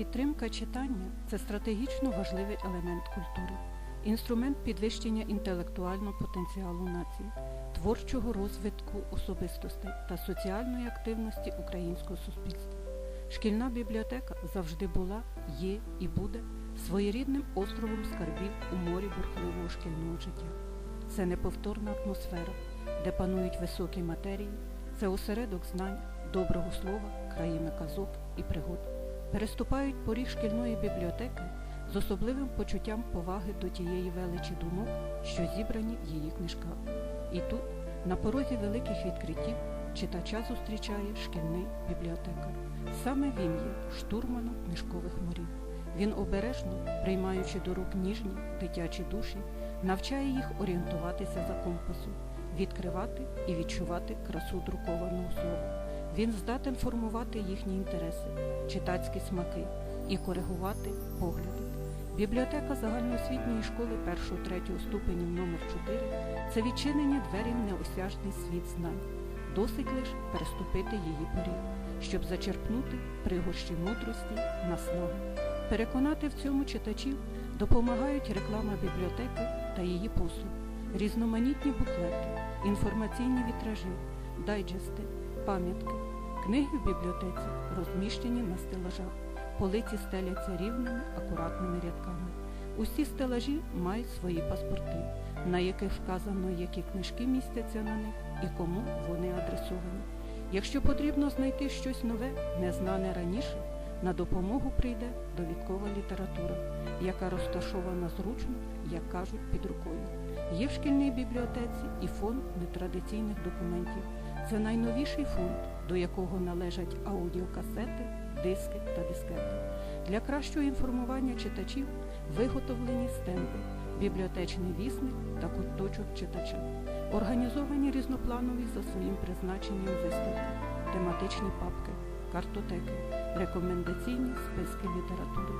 Підтримка читання це стратегічно важливий елемент культури, інструмент підвищення інтелектуального потенціалу нації, творчого розвитку особистостей та соціальної активності українського суспільства. Шкільна бібліотека завжди була, є і буде своєрідним островом скарбів у морі бурхливого шкільного життя. Це неповторна атмосфера, де панують високі матерії, це осередок знань, доброго слова, країна казок і пригод. Переступають поріг шкільної бібліотеки з особливим почуттям поваги до тієї величі думок, що зібрані в її книжках. І тут, на порозі великих відкриттів, читача зустрічає шкільний бібліотекар. Саме він є штурманом книжкових морів. Він обережно, приймаючи до рук ніжні дитячі душі, навчає їх орієнтуватися за компасом, відкривати і відчувати красу друкованого слова. Він здатен формувати їхні інтереси, читацькі смаки і коригувати погляди. Бібліотека загальноосвітньої школи 1-3 ступенів номер 4 це відчинені двері в неосяжний світ знань. Досить лише переступити її поріг, щоб зачерпнути пригорщі мудрості, наснаги. Переконати в цьому читачів допомагають реклама бібліотеки та її послуг, різноманітні буклети, інформаційні вітражі, дайджести, пам'ятки. Книги в бібліотеці розміщені на стелажах, полиці стеляться рівними, акуратними рядками. Усі стелажі мають свої паспорти, на яких вказано, які книжки містяться на них і кому вони адресовані. Якщо потрібно знайти щось нове, незнане раніше, на допомогу прийде довідкова література, яка розташована зручно, як кажуть, під рукою. Є в шкільній бібліотеці і фонд нетрадиційних документів. Це найновіший фонд, до якого належать аудіокасети, диски та дискети. Для кращого інформування читачів виготовлені стенди, бібліотечний вісник та куточок читача. Організовані різнопланові за своїм призначенням виставки, тематичні папки, картотеки, рекомендаційні списки літератури.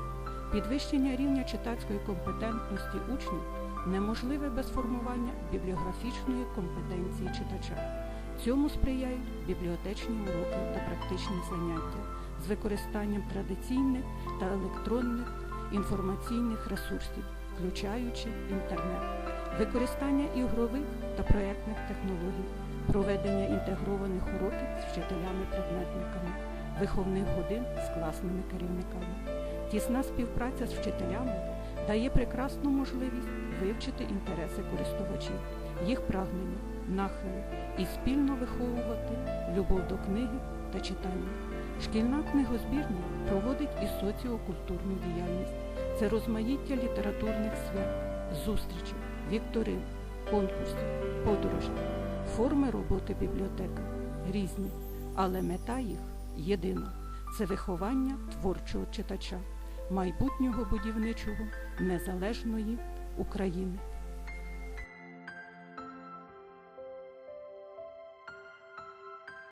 Підвищення рівня читацької компетентності учнів неможливе без формування бібліографічної компетенції читача. Цьому сприяють бібліотечні уроки та практичні заняття з використанням традиційних та електронних інформаційних ресурсів, включаючи інтернет, використання ігрових та проєктних технологій, проведення інтегрованих уроків з вчителями-предметниками, виховних годин з класними керівниками. Тісна співпраця з вчителями дає прекрасну можливість вивчити інтереси користувачів, їх прагнення, нахили і спільно виховувати любов до книги та читання. Шкільна книгозбірня проводить і соціокультурну діяльність. Це розмаїття літературних свят, зустрічей, вікторин, конкурсів, подорожей. Форми роботи бібліотеки різні, але мета їх єдина це виховання творчого читача, майбутнього будівничого незалежної України.